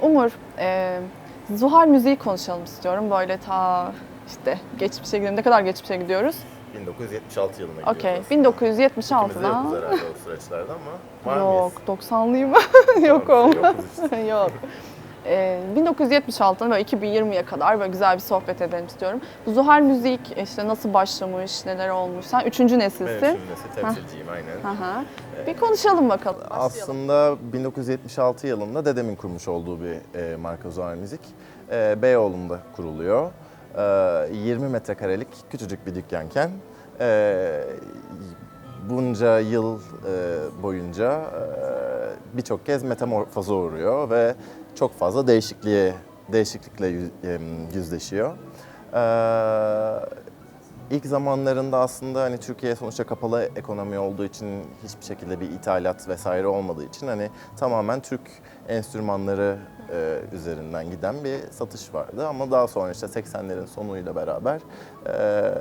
Umur, e, Zuhal müziği konuşalım istiyorum. Böyle ta işte geçmişe gidelim. Ne kadar geçmişe gidiyoruz? 1976 yılına gidiyoruz. Okey. aslında. İkimiz de 1976'da. yokuz herhalde o süreçlerde ama var Yok, mıyız? 90'lıyım. Yok Tamam, olmaz. Yok. Ee, 1976'dan böyle 2020'ye kadar böyle güzel bir sohbet edelim istiyorum. Zuhal müzik işte nasıl başlamış, neler olmuş. Sen üçüncü Ben nesilsin. üçüncü nesil temsilciyim aynen. Hı hı. Bir konuşalım bakalım. Başlayalım. Aslında 1976 yılında dedemin kurmuş olduğu bir e, marka Zuhal Müzik. E, Beyoğlu'nda kuruluyor. E, 20 metrekarelik küçücük bir dükkanken e, bunca yıl e, boyunca e, birçok kez metamorfoza uğruyor ve çok fazla değişikliğe değişiklikle yüz- yüzleşiyor. E, İlk zamanlarında aslında hani Türkiye sonuçta kapalı ekonomi olduğu için hiçbir şekilde bir ithalat vesaire olmadığı için hani tamamen Türk enstrümanları e, üzerinden giden bir satış vardı. Ama daha sonra işte 80'lerin sonuyla beraber e,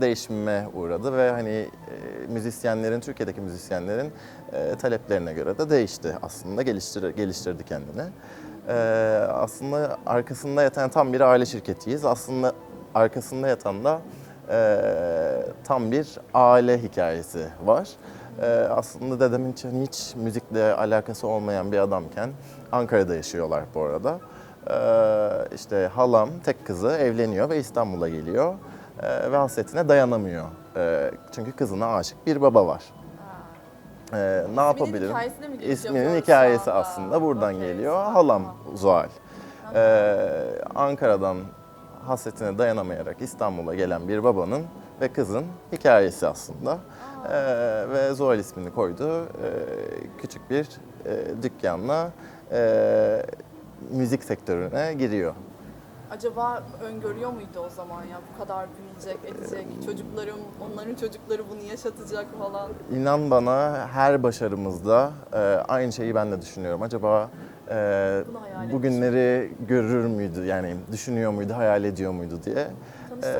değişime uğradı ve hani e, müzisyenlerin, Türkiye'deki müzisyenlerin e, taleplerine göre de değişti aslında, geliştir, geliştirdi kendini. E, aslında arkasında yatan tam bir aile şirketiyiz. Aslında arkasında yatan da e, tam bir aile hikayesi var. E, aslında dedemin hiç, hiç müzikle alakası olmayan bir adamken Ankara'da yaşıyorlar bu arada. E, işte halam tek kızı evleniyor ve İstanbul'a geliyor E, ve hasretine dayanamıyor. E, çünkü kızına aşık bir baba var. E, ne yapabilirim? İsminin hikayesi aslında buradan Okey, geliyor. Halam Zuhal. Ee, Ankara'dan hasretine dayanamayarak İstanbul'a gelen bir babanın ve kızın hikayesi aslında. Ee, ve Zuhal ismini koydu. Ee, küçük bir e, dükkanla e, müzik sektörüne giriyor. Acaba öngörüyor muydu o zaman ya bu kadar büyüyecek, edecek, çocuklarım, onların çocukları bunu yaşatacak falan. İnan bana her başarımızda e, aynı şeyi ben de düşünüyorum. Acaba e, Bunu hayal bu günleri görür müydü yani düşünüyor muydu, hayal ediyor muydu diye. Ee,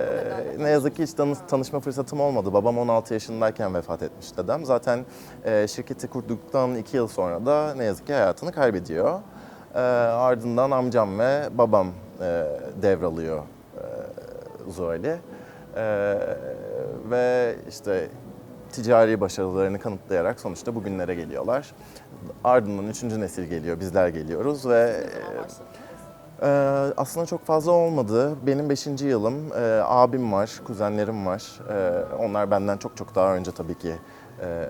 ne yazık ki hiç tanış- tanışma fırsatım olmadı. Babam 16 yaşındayken vefat etmiş dedem. Zaten e, şirketi kurduktan 2 yıl sonra da ne yazık ki hayatını kaybediyor. Ee, ardından amcam ve babam e, devralıyor e, Zuhal'i. Ee, ve işte ticari başarılarını kanıtlayarak sonuçta bugünlere geliyorlar. Ardından üçüncü nesil geliyor, bizler geliyoruz ve başladınız? ee, aslında çok fazla olmadı. Benim 5. yılım. Ee, abim var, kuzenlerim var. Ee, onlar benden çok çok daha önce tabii ki e,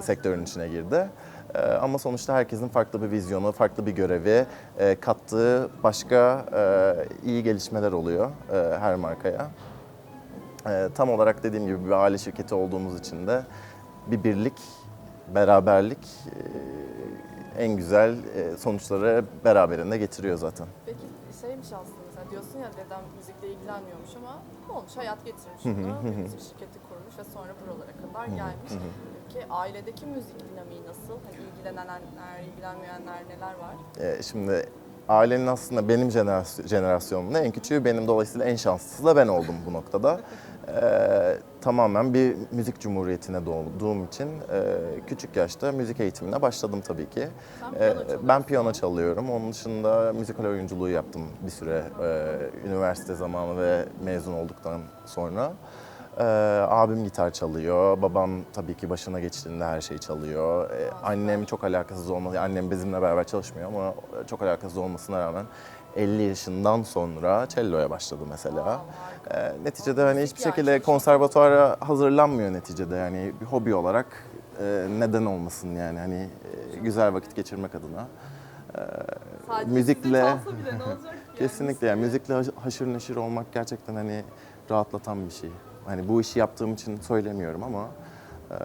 sektörün içine girdi. Ee, ama sonuçta herkesin farklı bir vizyonu, farklı bir görevi, e, kattığı başka e, iyi gelişmeler oluyor e, her markaya. Ee, tam olarak dediğim gibi bir aile şirketi olduğumuz için de bir birlik, beraberlik en güzel sonuçları beraberinde getiriyor zaten. Peki şeymiş aslında mesela diyorsun ya dedem müzikle ilgilenmiyormuş ama olmuş hayat getirmiş bir müzik şirketi kurmuş ve sonra buralara kadar gelmiş. Peki ailedeki müzik dinamiği nasıl? Hani ilgilenenler, ilgilenmeyenler neler var? E, şimdi ailenin aslında benim jenerasy- jenerasyonumda en küçüğü benim dolayısıyla en şanslısı da ben oldum bu noktada. E, tamamen bir müzik cumhuriyetine doğduğum için e, küçük yaşta müzik eğitimine başladım tabii ki. E, ben piyano çalıyorum. Onun dışında müzikal oyunculuğu yaptım bir süre e, üniversite zamanı ve mezun olduktan sonra. E, abim gitar çalıyor. Babam tabii ki başına geçtiğinde her şeyi çalıyor. E, annem çok alakasız olması, annem bizimle beraber çalışmıyor ama çok alakasız olmasına rağmen 50 yaşından sonra cello'ya başladı mesela. E, neticede hani hiçbir şekilde konservatuara hazırlanmıyor neticede yani bir hobi olarak e, neden olmasın yani hani e, güzel vakit geçirmek adına. Sadece müzikle-? Kesinlikle yani müzikle haş- haşır neşir olmak gerçekten hani rahatlatan bir şey. Hani bu işi yaptığım için söylemiyorum ama e,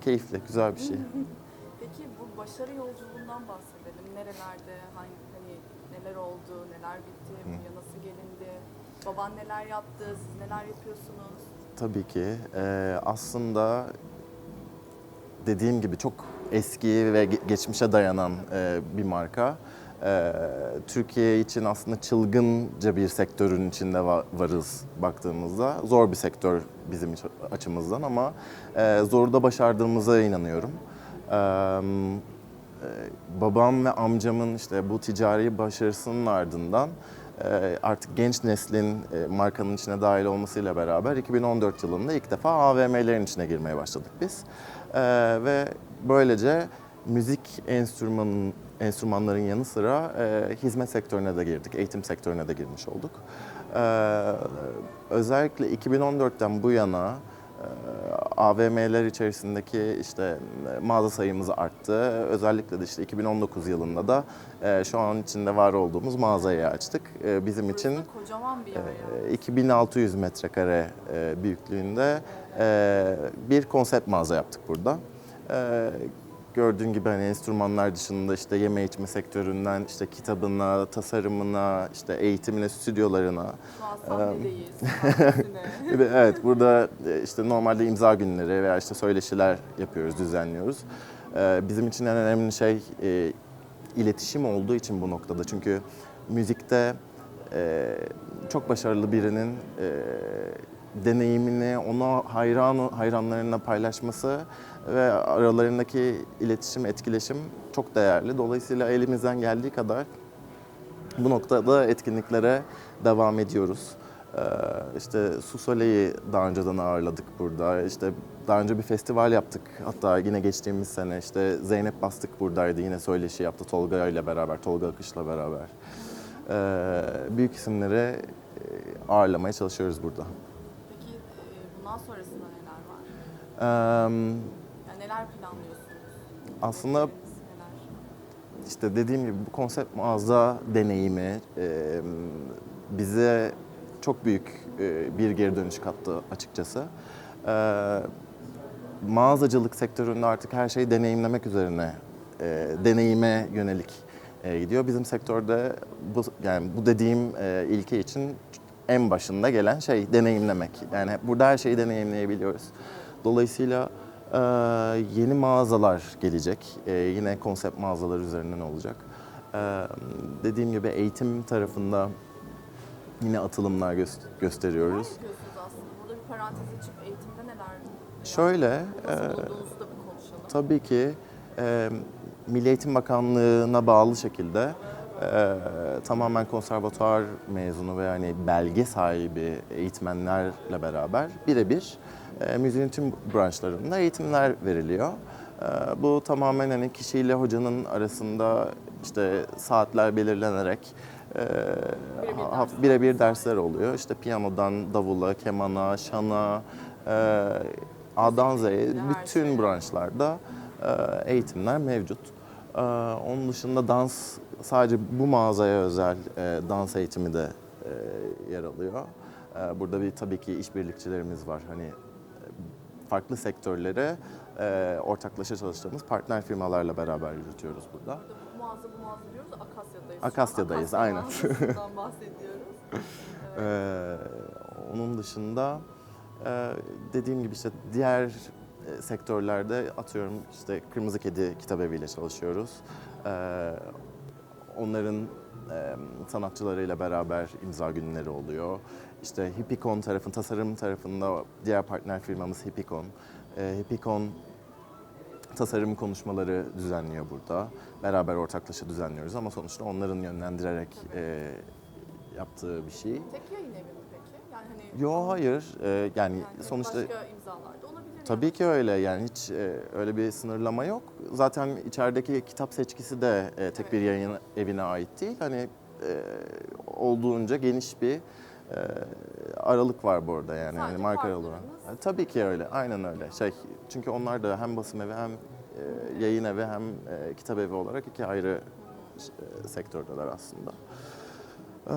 keyifli, güzel bir şey. Peki bu başarı yolculuğundan bahsedelim. Nerelerde, hangi, neler oldu, neler bitti, buraya nasıl gelindi? Baban neler yaptı, siz neler yapıyorsunuz? Tabii ki. e, aslında dediğim gibi çok eski ve ge- geçmişe dayanan e, bir marka. E, Türkiye için aslında çılgınca bir sektörün içinde va- varız baktığımızda. Zor bir sektör bizim açımızdan ama e, zoru da başardığımıza inanıyorum. Babam ve amcamın işte bu ticari başarısının ardından e, artık genç neslin e, markanın içine dahil olmasıyla beraber 2014 yılında ilk defa AVM'lerin içine girmeye başladık biz. E, ve böylece müzik enstrümanın enstrümanların yanı sıra e, hizmet sektörüne de girdik, eğitim sektörüne de girmiş olduk. E, özellikle 2014'ten bu yana AVM'ler içerisindeki işte mağaza sayımız arttı. Özellikle de işte 2019 yılında da e, şu an içinde var olduğumuz mağazayı açtık. E, bizim için Burası kocaman bir yer yani. e, 2600 metrekare büyüklüğünde bir konsept mağaza yaptık burada. Gördüğün gibi hani enstrümanlar dışında işte yeme içme sektöründen işte kitabına, tasarımına, işte eğitimine, stüdyolarına, Şu an Evet, burada e, işte normalde imza günleri veya işte söyleşiler yapıyoruz, düzenliyoruz. Ee, Bizim için en önemli şey e, iletişim olduğu için bu noktada. Çünkü müzikte e, çok başarılı birinin e, deneyimini ona hayran hayranlarına paylaşması ve aralarındaki iletişim, etkileşim çok değerli. Dolayısıyla elimizden geldiği kadar bu noktada etkinliklere devam ediyoruz. Ee, işte Su Soleil'i daha önceden ağırladık burada. İşte daha önce bir festival yaptık. Hatta yine geçtiğimiz sene işte Zeynep Bastık buradaydı. Yine söyleşi yaptı Tolga ile beraber, Tolga Akış'la beraber. Ee, büyük isimleri e, ağırlamaya çalışıyoruz burada. Bundan sonrasında neler var? Ee, Yani neler planlıyorsunuz? aslında? İşte dediğim gibi bu konsept mağaza deneyimi e, bize çok büyük e, bir geri dönüş kattı açıkçası. E, mağazacılık sektöründe artık her şey deneyimlemek üzerine, e, deneyime yönelik e, gidiyor. Bizim sektörde bu yani bu dediğim e, ilke için en başında gelen şey deneyimlemek. Yani burada her şeyi deneyimleyebiliyoruz. Dolayısıyla e, yeni mağazalar gelecek. E, yine konsept mağazalar üzerinden olacak. E, dediğim gibi eğitim tarafında yine atılımlar gö- gösteriyoruz. Neler aslında? Burada bir parantez açıp eğitimde neler? Şöyle, Nasıl e, bulduğunuzu da bir konuşalım. Tabii ki e, Milli Eğitim Bakanlığı'na bağlı şekilde e, tamamen konservatuar mezunu ve hani belge sahibi eğitmenlerle beraber birebir e, müziğin tüm branşlarında eğitimler veriliyor. E, bu tamamen hani kişiyle hocanın arasında işte saatler belirlenerek e, Birebir dersler. dersler oluyor. İşte piyanodan davula, kemana, şana, e, A'dan Z'ye Her bütün şey. branşlarda e, eğitimler mevcut. E, Onun dışında dans sadece bu mağazaya özel e, dans eğitimi de e, yer alıyor. E, Burada bir tabii ki işbirlikçilerimiz var. Hani e, farklı sektörlere e, ortaklaşa çalıştığımız partner firmalarla beraber yürütüyoruz burada. Bu mağaza bu mağaza diyoruz. Akasya'dayız. Akasya'dayız, Akasya aynen. mağazasından bahsediyoruz. Ee, onun dışında e, dediğim gibi işte diğer e, sektörlerde atıyorum işte Kırmızı Kedi Kitap Evi ile çalışıyoruz. Ee, onların e, sanatçılarıyla beraber imza günleri oluyor. İşte Hippicon tarafın, tasarım tarafında diğer partner firmamız Hippicon. Ee, Hippicon tasarım konuşmaları düzenliyor burada. Beraber ortaklaşa düzenliyoruz ama sonuçta onların yönlendirerek e, yaptığı bir şey. Tek yayın evi mi peki? Yani hani Yo hayır Ee, yani, yani sonuçta başka imzalar da. Tabii ki öyle yani hiç e, öyle bir sınırlama yok. Zaten içerideki kitap seçkisi de e, tek bir yayın evine ait değil. Hani e, olduğunca geniş bir e, aralık var burada yani, Sadece yani marka aralığı. E, Tabii ki öyle aynen öyle. Şey çünkü onlar da hem basım evi hem e, yayın evi hem e, kitap evi olarak iki ayrı e, sektördeler aslında. Ee,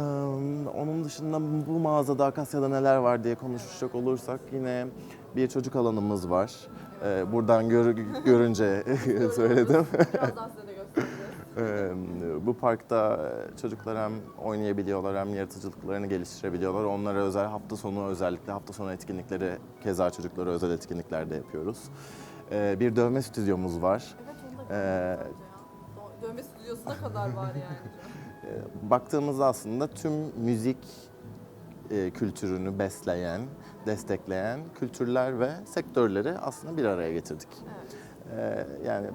Onun dışında bu mağazada Akasya'da neler var diye konuşacak olursak yine bir çocuk alanımız var. Ee, Buradan gör- görünce söyledim. Birazdan size de göstereceğiz. Ee, Bu parkta çocuklar hem oynayabiliyorlar hem yaratıcılıklarını geliştirebiliyorlar. Onlara özel hafta sonu özellikle hafta sonu etkinlikleri keza çocuklara özel etkinlikler de yapıyoruz. Ee, Bir dövme stüdyomuz var. Evet Ee, Dövme stüdyosuna kadar var yani. Ee, Baktığımızda aslında tüm müzik e, kültürünü besleyen, destekleyen kültürler ve sektörleri aslında bir araya getirdik. Evet. Ee, yani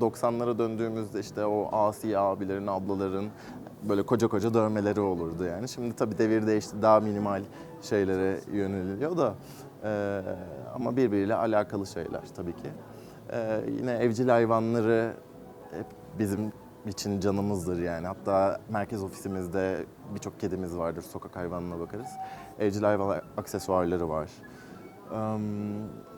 90'lara döndüğümüzde işte o asi abilerin, ablaların böyle koca koca dövmeleri olurdu yani. Şimdi tabii devir değişti, daha minimal şeylere yöneliliyor da e, ama birbiriyle alakalı şeyler tabii ki. E, yine evcil hayvanları hep bizim için canımızdır yani. Hatta merkez ofisimizde birçok kedimiz vardır, sokak hayvanına bakarız. Evcil hayvan aksesuarları var. Em,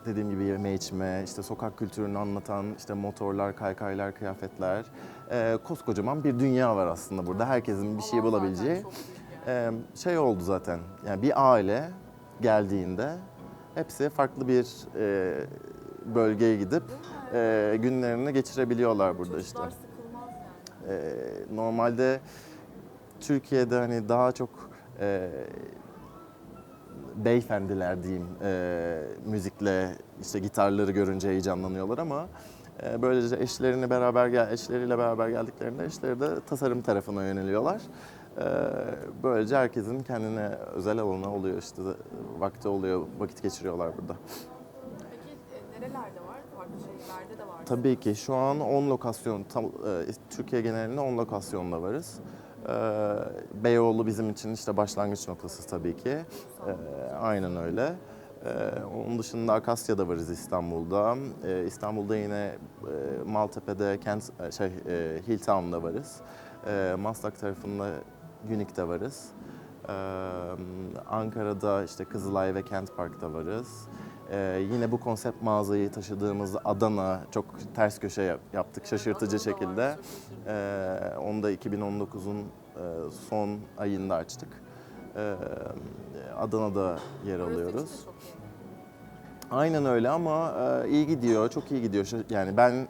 dediğim gibi yeme içme, işte sokak kültürünü anlatan işte motorlar, kaykaylar, kıyafetler. Ee, koskocaman bir dünya var aslında burada. Herkesin bir şey bulabileceği. yani. şey oldu zaten. Yani bir aile geldiğinde hepsi farklı bir e, bölgeye gidip e, günlerini geçirebiliyorlar burada işte. Ee, normalde Türkiye'de hani daha çok e, beyefendiler diyeyim e, müzikle işte gitarları görünce heyecanlanıyorlar ama e, böylece eşlerini beraber gel eşleriyle beraber geldiklerinde eşleri de tasarım tarafına yöneliyorlar. E, böylece herkesin kendine özel alanı oluyor işte vakti oluyor vakit geçiriyorlar burada. Peki e, nerelerde var? Farklı şehirlerde. Tabii ki şu an 10 lokasyon, tam, e, Türkiye genelinde 10 lokasyonda varız. E, Beyoğlu bizim için işte başlangıç noktası tabii ki. E, aynen öyle. Onun dışında Akasya'da varız İstanbul'da. İstanbul'da yine Maltepe'de, Kent, şey, e, Hilltown'da varız. E, Maslak tarafında Unique'de varız. Ankara'da işte Kızılay ve Kent Park'ta varız. Ee, yine bu konsept mağazayı taşıdığımız Adana çok ters köşe yap- yaptık şaşırtıcı şekilde. Ee, onu da 2019'un e, son ayında açtık. Ee, Adana'da yer alıyoruz. Aynen öyle ama e, iyi gidiyor, çok iyi gidiyor. Şa- Yani ben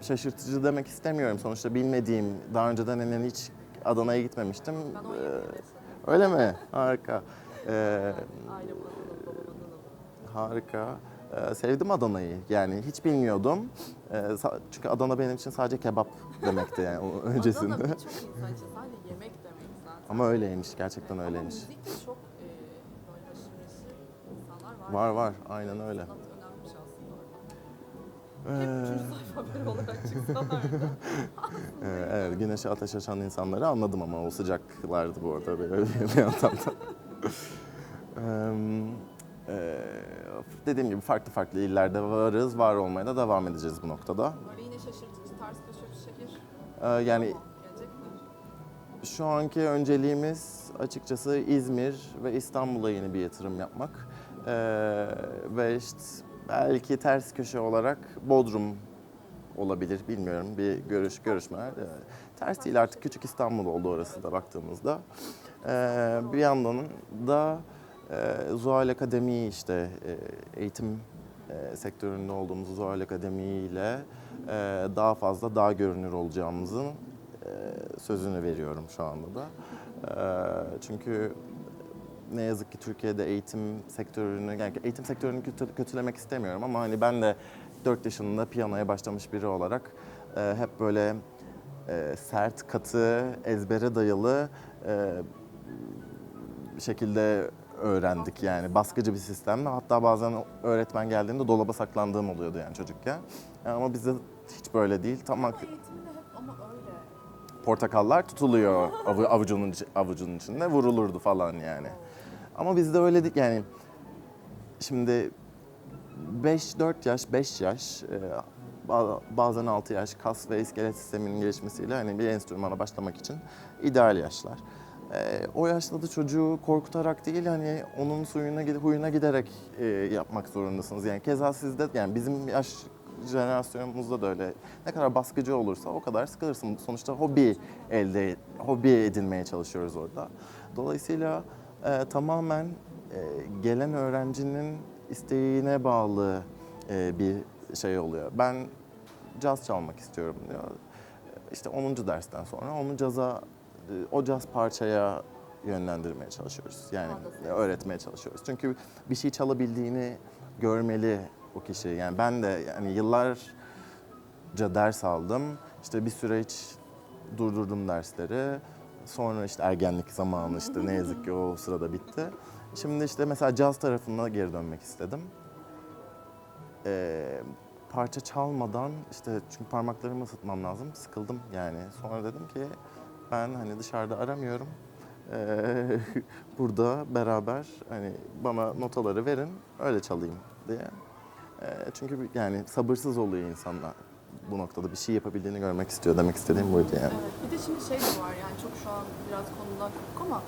şaşırtıcı demek istemiyorum. Sonuçta bilmediğim, daha önceden hani hiç Adana'ya gitmemiştim. Ben 17 Ee, öyle mi? Harika. Ee, alalım. Harika. Ee, sevdim Adana'yı. Yani hiç bilmiyordum. Ee, çünkü Adana benim için sadece kebap demekti yani o öncesinde. Adana birçok insan için sadece yemek demek zaten. Ama öyleymiş, gerçekten öyleymiş. Ama müzik de çok e, böyle insanlar var. Var var, aynen öyle. Sanat bir aslında orada. Hep Ee, üçüncü sayfa haberi olarak çıksalar da. e, evet, güneşe ateş açan insanları anladım ama o sıcaklardı bu arada böyle bir yandan da. Ee, e, dediğim gibi farklı farklı illerde varız, var olmaya da devam edeceğiz bu noktada. Böyle yine şaşırtıcı ters köşe bir şehir. Ee, yani? Şu anki önceliğimiz açıkçası İzmir ve İstanbul'a yeni bir yatırım yapmak. Ee, ve işte belki ters köşe olarak Bodrum olabilir bilmiyorum bir görüş görüşmeler. Ee, ters değil artık küçük İstanbul oldu orası da baktığımızda. Ee, bir yandan da e, Zuhal Akademi işte e, eğitim e, sektöründe olduğumuz Zuhal Akademi ile e, daha fazla daha görünür olacağımızın sözünü veriyorum şu anda da. Çünkü ne yazık ki Türkiye'de eğitim sektörünü, yani eğitim sektörünü kötü- kötülemek istemiyorum ama hani ben de 4 yaşında piyanoya başlamış biri olarak hep böyle sert, katı, ezbere dayalı e, şekilde öğrendik yani baskıcı bir sistemle. Hatta bazen öğretmen geldiğinde dolaba saklandığım oluyordu yani çocukken. Yani ama bizde hiç böyle değil. Tam Ama ak- eğitimde hep ama öyle. portakallar tutuluyor avu- avucunun avucunun içinde vurulurdu falan yani. Ama bizde öyle değil yani. Şimdi 5-4 yaş, 5 yaş, e, ba- bazen 6 yaş kas ve iskelet sisteminin gelişmesiyle hani bir enstrümana başlamak için ideal yaşlar. E, o yaşta da çocuğu korkutarak değil hani onun suyuna gidip huyuna giderek e, yapmak zorundasınız. Yani keza sizde yani bizim yaş jenerasyonumuzda da öyle. Ne kadar baskıcı olursa o kadar sıkılırsın. Sonuçta hobi elde hobi edinmeye çalışıyoruz orada. Dolayısıyla e, tamamen e, gelen öğrencinin isteğine bağlı e, bir şey oluyor. Ben caz çalmak istiyorum diyor. İşte 10. dersten sonra onu caza, o caz parçaya yönlendirmeye çalışıyoruz. Yani öğretmeye çalışıyoruz. Çünkü bir şey çalabildiğini görmeli o kişi. Yani ben de yani yıllarca ders aldım. İşte bir süre hiç durdurdum dersleri. Sonra işte ergenlik zamanı işte ne yazık ki o sırada bitti. Şimdi işte mesela caz tarafına geri dönmek istedim. Ee, parça çalmadan işte çünkü parmaklarımı ısıtmam lazım. Sıkıldım yani. Sonra dedim ki ben hani dışarıda aramıyorum. Ee, burada beraber hani bana notaları verin öyle çalayım diye. Ee, çünkü yani sabırsız oluyor insanlar bu noktada bir şey yapabildiğini görmek istiyor demek istediğim buydu yani. Evet. Bir de şimdi şey de var yani çok şu an biraz konudan kopuk ama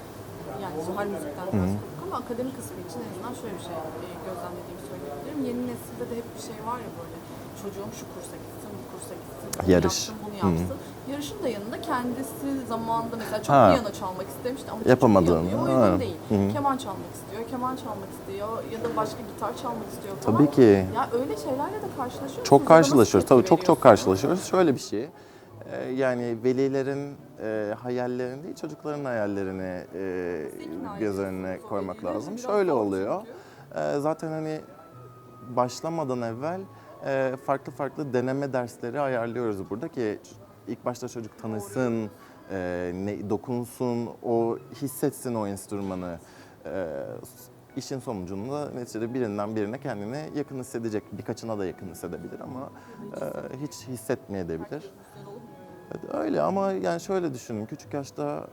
yani Zuhal müzikten biraz kopuk ama akademi kısmı için en azından şöyle bir şey e, gözlemlediğimi söyleyebilirim. Yeni nesilde de hep bir şey var ya böyle çocuğum şu kursa gitsin, kursa gitsin, Yarış. yapsın, bunu yapsın. Yarışın da yanında kendisi zamanında mesela çok Ha. piyano çalmak istemişti ama Yapamadığını, piyanoya ha. uygun değil. Hı hı. Keman çalmak istiyor, keman çalmak istiyor ya da başka gitar çalmak istiyor falan. Tabii ki. Ya öyle şeylerle de karşılaşıyoruz. Çok karşılaşıyoruz. Tabii çok çok karşılaşıyoruz. Şöyle bir şey. e, Yani velilerin e, hayallerini değil çocukların hayallerini e, göz önüne koymak lazım. Şöyle oluyor. E, Zaten hani başlamadan evvel farklı farklı deneme dersleri ayarlıyoruz burada ki ilk başta çocuk tanısın, e, ne, dokunsun, o hissetsin o enstrümanı. E, işin sonucunda neticede birinden birine kendini yakın hissedecek. Birkaçına da yakın hissedebilir ama e, hiç hissetmeyebilir. Öyle ama yani şöyle düşünün küçük yaşta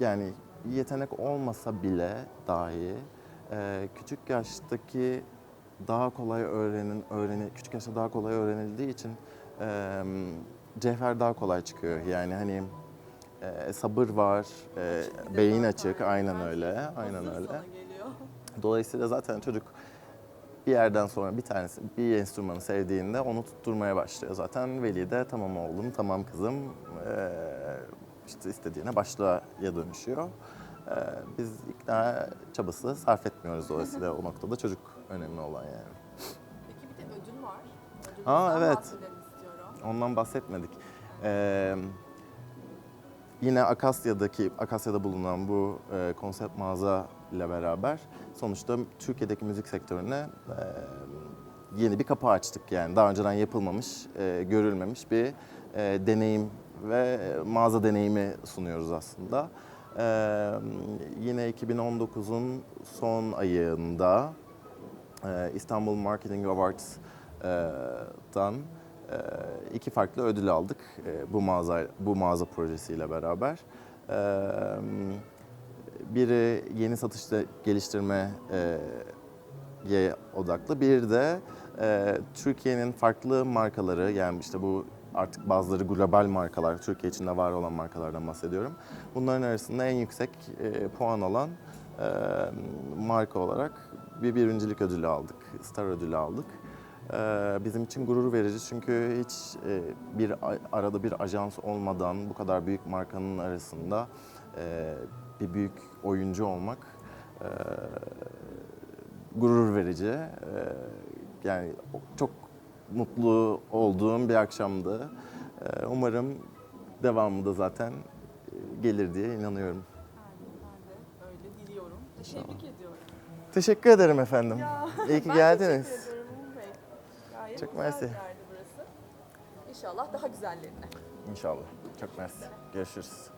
yani yetenek olmasa bile dahi e, küçük yaştaki daha kolay öğrenin öğreni küçük yaşta daha kolay öğrenildiği için e, cevher daha kolay çıkıyor. Yani hani e, sabır var, e, beyin açık, aynen her öyle, şey aynen öyle. Dolayısıyla zaten çocuk bir yerden sonra bir tanesi bir enstrümanı sevdiğinde onu tutturmaya başlıyor. Zaten veli de tamam oğlum, tamam kızım eee, işte istediğine başlaya dönüşüyor. Eee, biz ikna çabası sarf etmiyoruz dolayısıyla o noktada çocuk önemli olan yani. Peki bir de ödül var. Aa, Ödülümüzden evet. Ondan bahsetmedik. Eee, yine Akasya'daki Akasya'da bulunan bu e, konsept mağaza ile beraber sonuçta Türkiye'deki müzik sektörüne e, yeni bir kapı açtık yani daha önceden yapılmamış, e, görülmemiş bir e, deneyim ve mağaza deneyimi sunuyoruz aslında. E, yine 2019'un son ayında e, İstanbul Marketing Awards'dan e, iki farklı ödül aldık e, bu mağaza bu mağaza projesiyle beraber. Biri yeni satışta geliştirme odaklı, bir de Türkiye'nin farklı markaları yani işte bu artık bazıları global markalar, Türkiye içinde var olan markalardan bahsediyorum. Bunların arasında en yüksek puan alan e, marka olarak bir birincilik ödülü aldık, Star ödülü aldık. E, bizim için gurur verici çünkü hiç e, bir arada bir ajans olmadan bu kadar büyük markanın arasında e, bir büyük oyuncu olmak e, gurur verici. E, yani çok mutlu olduğum bir akşamdı. Umarım devamı da zaten gelir diye inanıyorum. Yani ben de öyle Tebrik ediyorum. Teşekkür ederim efendim. Ya, İyi ki ben geldiniz. teşekkür ederim Umut Bey. Gayet Çok güzel mersi. bir yerdi burası. İnşallah daha güzellerine. İnşallah. Çok mersi. Görüşürüz.